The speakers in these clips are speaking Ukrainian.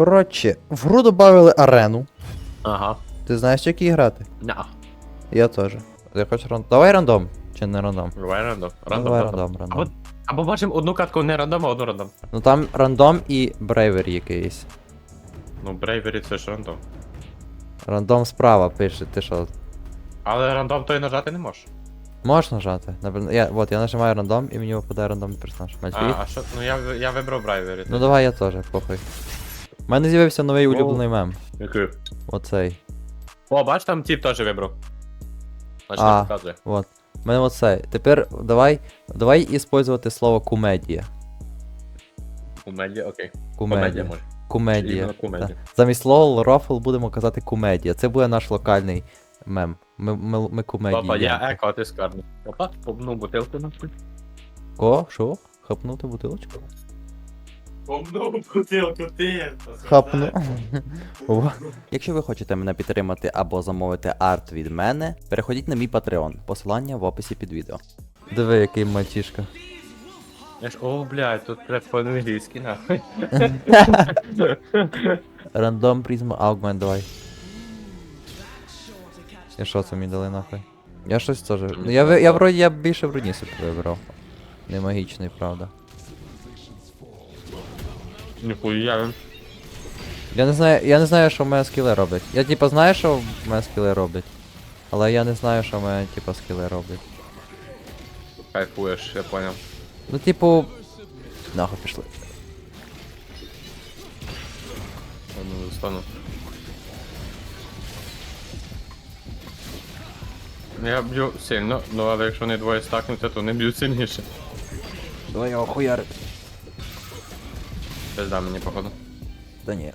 Коротше, в гру додали арену. Ага. Ти знаєш, як її грати? Ня. Я теж. Ти хочеш рандом? Давай рандом. Чи не рандом? Давай рандом. Рандом, давай рандом. рандом, рандом. Або, або бачимо одну катку не рандом, а одну рандом. Ну там рандом і брейвері якийсь. Ну, Брейвері це ж рандом. Рандом справа пише, ти що? Але рандом той нажати не можеш. Можеш нажати? Наприклад, Я, от, я нажимаю рандом і мені випадає рандомний персонаж. А, Мальфій? а що? Ну я, я вибрав Брейвері. Ну давай я теж, похуй. У мене з'явився новий О. улюблений мем. Який? Оцей. О, бач, там тип теж вибрав. Значить, А. не показує. От. У мене оцей. Тепер давай. Давай іспользувати слово кумедія. Комедія, окей. Кумедія. Комедія може. Кумедія. Іменно кумедія. так. Замість слова рофл будемо казати кумедія. Це буде наш локальний мем. Ми, ми, ми кумедії. Папа, я еко, а ти скарний. Опа, побну бутилку нахуй. Ко? Що? Хапнути бутилочку? Побну бутилку, ти. Хапну. О. Якщо ви хочете мене підтримати або замовити арт від мене, переходіть на мій Patreon. Посилання в описі під відео. Диви, який мальчишка. Я ж, о, блядь, тут прям по-англійськи, нахуй. Рандом призма аугмент, давай. І що це мені дали нахуй? Я щось теж. Ну я, ви- я вроді я більше в броні собі вибрав. Не магічний, правда. Ніхуя. Я не знаю, я не знаю, що в мене скіли роблять. Я типа знаю, що в мене скіли роблять. Але я не знаю, що в мене типа скіли роблять. Кайфуєш, я понял. Ну, типу. Нахуй пішли. Я не достану. Я б'ю сильно, ну але якщо вони двоє стакнуться, то не б'ють сильніше. Давай його хуяри. Пизда мені, походу. Та ні.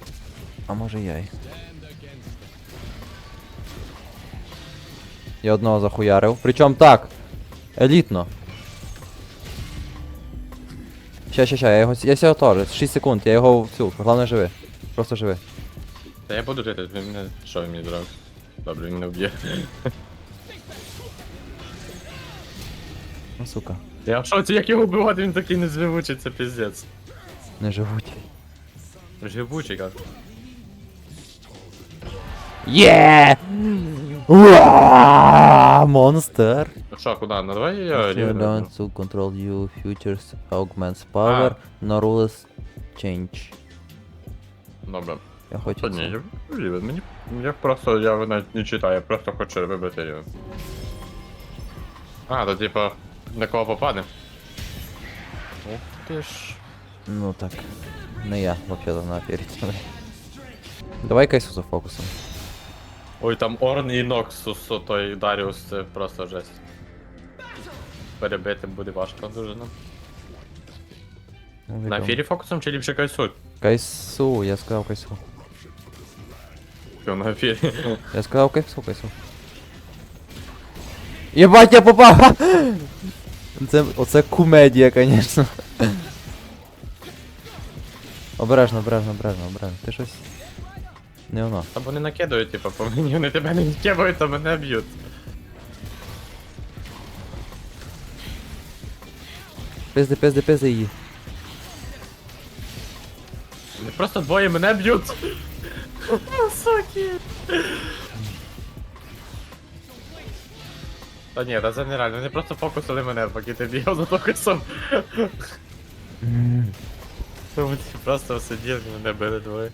А може я й. Я одного захуярив. Причому так. Елітно. Ща, ща, ща, я його. Я сього теж. 6 секунд, я його в цю. Головне живи. Просто живи. Та я буду жити, він мене. Що він мені зробив? Добре, він мене вб'є. Ну сука. Я в шоці, як його вбивати, він такий незвивучий, це піздець. Не живуть. Живучий як. Є! Монстер! Ну що, куди? Ну давай я You рівно. learn to control you futures augments power, no rules change. Добре. Я хочу Та ні, це. я рівень. Мені. Я просто, я навіть не читаю, я просто хочу вибрати рівень. А, то типа, на кого попаде? Ух ти ж. Ну так. Не я, вообще-то на перед. Давай кайсу за фокусом. Ой, там Орн і Ноксус, той Даріус, це просто жесть. Перебити буде важко дуже нам. Ну, На відомо. ефірі фокусом чи ліпше кайсуть? Кайсу, я сказав кайсу. Що на ефірі? Я сказав кайсу, кайсу. Єбать, я попав! Це, оце кумедія, конечно. Обережно, обережно, обережно, обережно. Ти щось. Не воно. Та вони накидають, типа, по мені, вони тебе не кидають, то мене б'ють. Пизди, пизди, пизди її. Вони Просто двоє мене б'ють. Суки. Та ні, та це нереально, вони просто фокусили мене, поки ти бігав за фокусом. Вони просто сиділи, мене били двоє.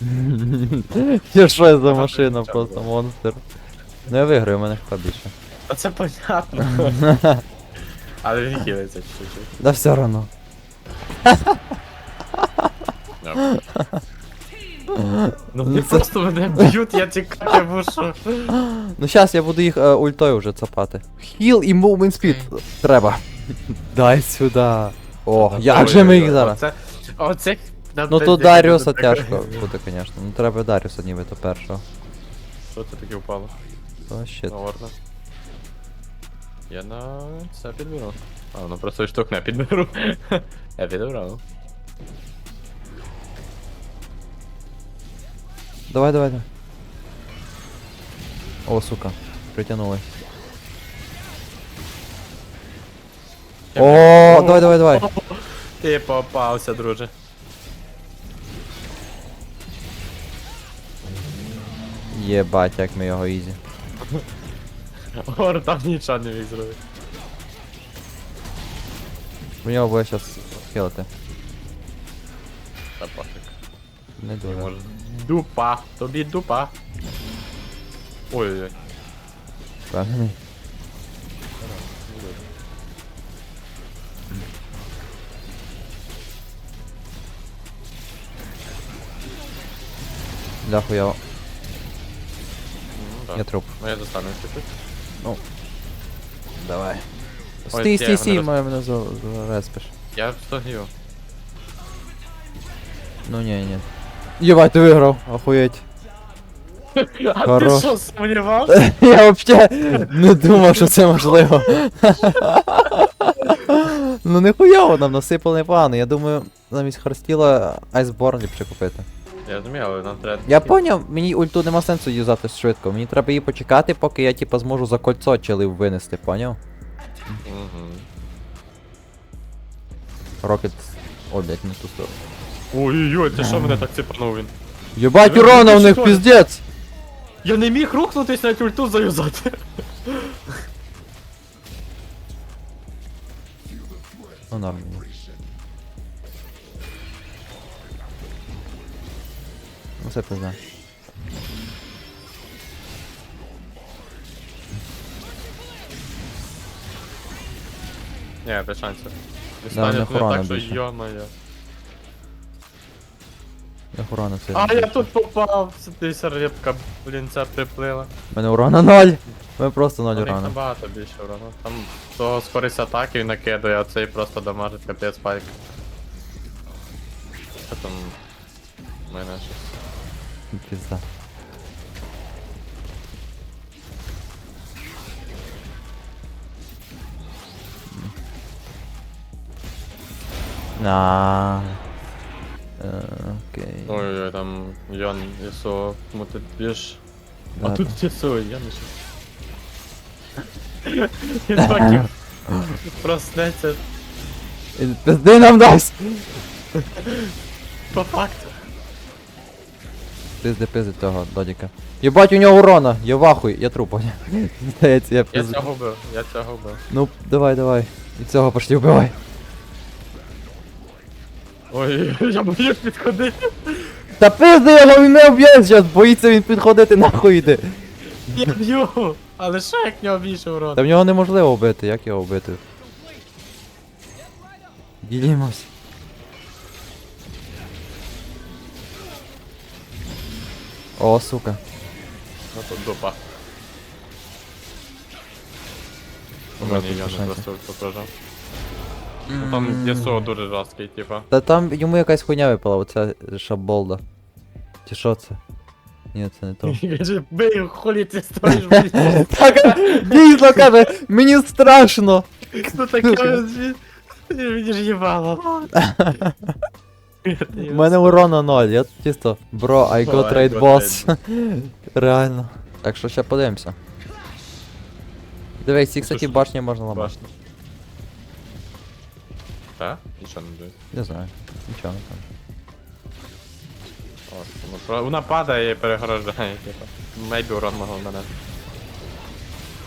Я що я за машина, просто монстр. Ну я виграю, у мене хп більше. Та це понятно. Але він хилиться чуть-чуть. Да все одно. Ну вони просто мене б'ють, я тікати мушу. Ну щас я буду їх е, ультою вже цапати. Heal і movement speed треба. Дай сюди. О, як же ми їх зараз? Оце, оце Ну то Даріуса тяжко буде, звісно. Ну треба Даріуса нібито першого. Що це таке впало? О, щит. На Орна. Я на це підберу. А, ну просто штук не підберу. Я підберу. Давай, давай, давай. О, сука. Притягнули. О, давай, давай, давай. Ти попався, друже. Єбать, як ми його ізі. Гор там нічого не міг зробити. В нього буде зараз хилити. Та пофіг. Не дуже. Може. Дупа. Тобі дупа. Ой-ой-ой. Впевнений. Для хуя. Ну, да. Я труп. Ну я достану чуть-чуть. Давай. Ой, Стій, я стій, його стій, не роз- мене мене за- зареспиш. Я стогню. Ну ні, ні. Єбать, ти виграв, охуєть. А Хорош. ти що сумнівався? Я вообще не думав, що це можливо. ну не хуйово нам насипали непогано. Я думаю, замість Харстіла Айсборн ліпше купити. Я розумію, але нам треба... Я поняв, мені ульту нема сенсу юзати швидко. Мені треба її почекати, поки я типа зможу за кольцо челив винести, поняв? Мгм. Рокет. О, блять, не ту сторону. Ой-ой-ой, ти що мене так цепанув він? Єбать, Ви- урона ви в них що? піздець! Я не міг рухнутись навіть ульту заюзати. Ну норм. Ну це пизда. Ні, без шансів. Да, Дістануть не мене охорона так, що більше. йо-моє. Я урона це. А я тут попав, десь рибка, блін, ця приплила. У мене урона ноль. У мене просто ноль У них урона. набагато більше урону. Там того скорість атаки він накидає, а цей просто дамажить капець спайк. Що там? У мене щось. Пізда. На. Там Йон Ісо мутить більш. А тут Ісо, я. Він так проснеться Пизди нам дасть! по факту. Пизди, пизди того додіка. Єбать, у нього урона! Я вахуй, я труп. Здається, я Я цього вбив, я цього вбив. Ну, давай, давай. І цього почти вбивай. Ой, я боюсь підходити. Та пизди його, він не об'є зараз, боїться він підходити нахуй йде. Я б'ю. Але що як в нього більше урон? Та в нього неможливо вбити, як його вбити? Ділімось. О, сука. Ну тут дупа. У Ну, мене Йон шансів. просто попрожав. Ну там Єсо дуже жорсткий, типа. Та там йому якась хуйня випала, оця шаболда. Чи що це? Ні, це не то. Каже, бий, хулі ти стоїш, блядь. Так, дійсно каже, мені страшно. Хто таке? Мені ж їбало. У мене урона ноль, я чисто. Бро, I О, got I trade got boss. Реально. Так що ще подивимося. Дивись, ці, кстати, Слушай, башні можна ламати. Башня. Так? Нічого не буде. Не знаю. Нічого не там. Ну, про- Вона падає і перегорожає, типа. Мейбі урон мого мене.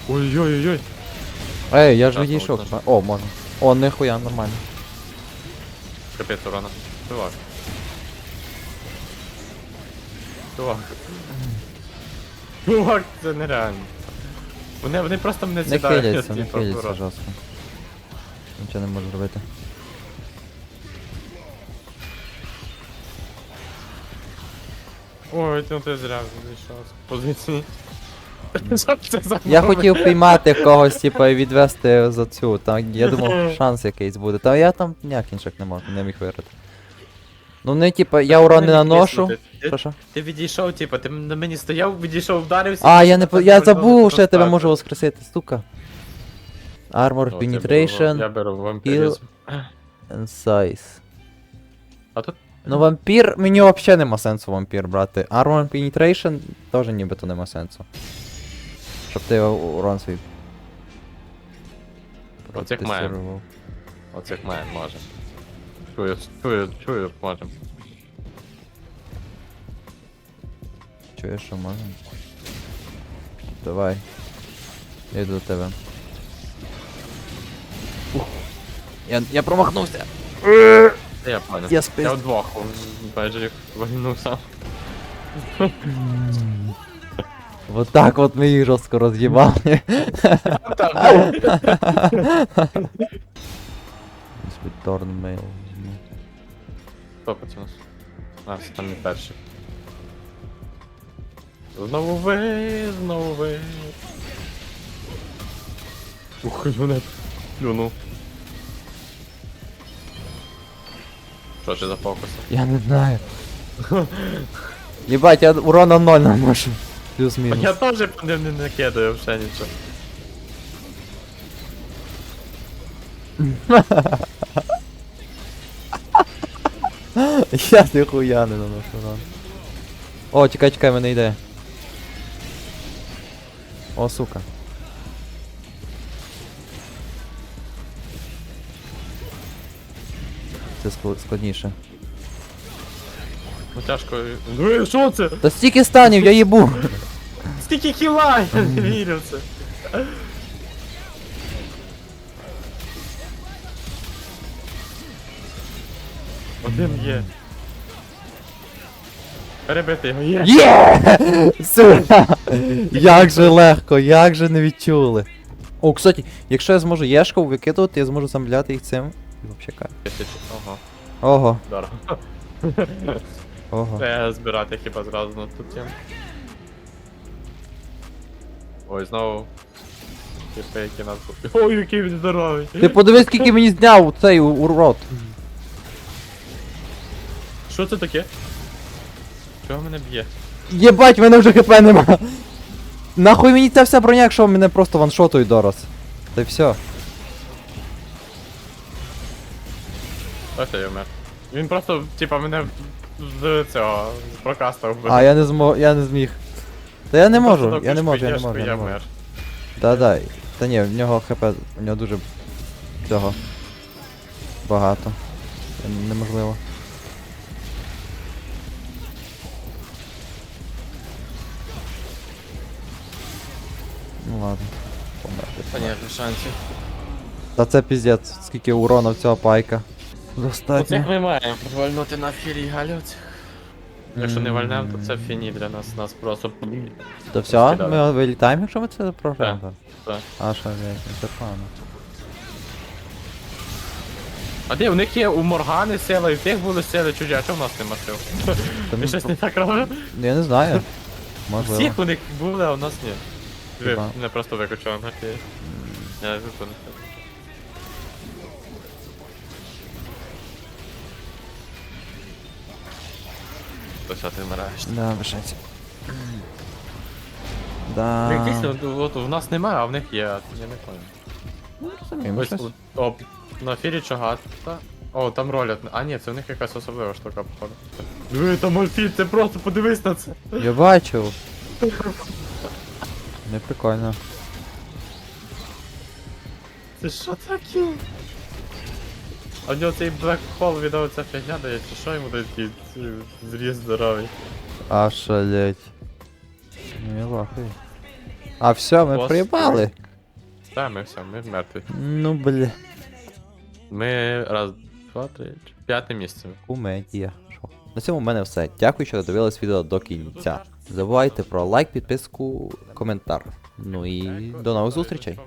Ой-ой-ой. Ей, я ж Так, відійшов. можна. О, можна. О, нихуя, нормально. Капець урона. Чувак. Чувак. Чувак, це нереально. Вони, вони просто мене Не сідають. хиляться, не типа, хиляться урон. жорстко. Нічого не можу зробити. Ой, ну ти зря зайшов з позиції. Я хотів піймати когось, типа, і відвести за цю. Там, я думав, шанс якийсь буде. Та я там ніяк інших не мог, не міг виграти. Ну не типа, я урон не наношу. Ти- Що що? Ти відійшов, типа, ти на мені стояв, відійшов, вдарився. А, я не по- я забув, що я тебе можу воскресити, сука. Armor, беру- penetration Я беру вампіризм. and size. А тут Ну вампір, мені взагалі нема сенсу вампір брати. Armor penetration теж нібито нема сенсу. Щоб ти урон свій. Як маємо. Оцих мен може. Чую, чую, чую, можем. Чуєш, що можна? Давай. Я йду до тебе. Ух. Я, я промахнувся. Я понял. Я спиз- Я вдвох бейджерів вальнув сам. Вот так от ми їх жорстко роз'їбали. Торнмейл. Хто пацан? А, там не перший. Знову ви, знову ви. Ух, мене плюнув. Що ж за фокуси? Я не знаю. Єбать, я урона 0 наношу. Плюс-мінус. Я теж по ним не накидаю вже нічого. Я ніхуя не наношу урон. О, чекай, чекай, мене йде. О, сука. Це складніше. Ну тяжко. Ну що це? Та стільки станів, я їбу! Скільки кіла? Я не вірю в це. Один є. Перебити його є. Є! Сука! Як же легко, як же не відчули. О, кстати, якщо я зможу єшку викидувати, я зможу замовляти їх цим. Кайф. Тисячу. Ого, Ого, дорого. ого. Треба збирати хіба зразу на ту тему. Ой, знову. Типи, які нас тут. Ой, який він здоровий. Ти подивись, скільки мені зняв цей у- урод. Що це таке? Чого мене б'є? Єбать, в мене вже хп нема. Нахуй мені ця вся броня, якщо мене просто ваншотують дорос. Та й все. Ось я вмер. Він просто, типа, мене з цього, з прокаста вбив. А, я не змог, я не зміг. Та я не можу, я не можу, я не можу, я вмер. Да, да. Та ні, в нього хп, у нього дуже цього. Багато. Це Неможливо. Ну ладно. Померти. Та ні, шансів. Та це піздець, скільки урона в цього пайка. Оцих Достатньо. ми маємо. Вальнути на фірі галюць. Якщо не вальнемо, то це фіні для нас. Нас просто. То все, ми вилітаємо, якщо ми це програємо. Так. А що, блядь, ну це погано. А де, у них є у Моргани сила, і в тих були сили чужі, а чого в нас нема сил? Ми ну, щось не так робимо? Я не знаю. Можливо. Всіх у них були, а у нас ні. Ви Хіба? мене просто викачали на ті. Я не виконую. Ти вмираєш? Да, вишенці. Ну, Да. Якісь, от, от в нас немає, а в них є, я не понял. Ну, розуміємо, Ось щось. у- о, на фірі чагата. О, там ролять. А ні, це в них якась особлива штука, походу. Диви, там мольфіль, це просто подивись на це. Я бачив. Не прикольно. Це що таке? А в нього цей Black Hole відомо ця фігня дає, чи що йому ці, зріз здоровий? Ошалеть. Ну я лахаю. А все, ми Бос. приїбали. Та, ми все, ми мертві. Ну бля. Ми раз, два, три, чотири, п'яте місце. Комедія. Шо? На цьому в мене все. Дякую, що додивились відео до кінця. Забувайте про лайк, підписку, коментар. Ну і до нових зустрічей.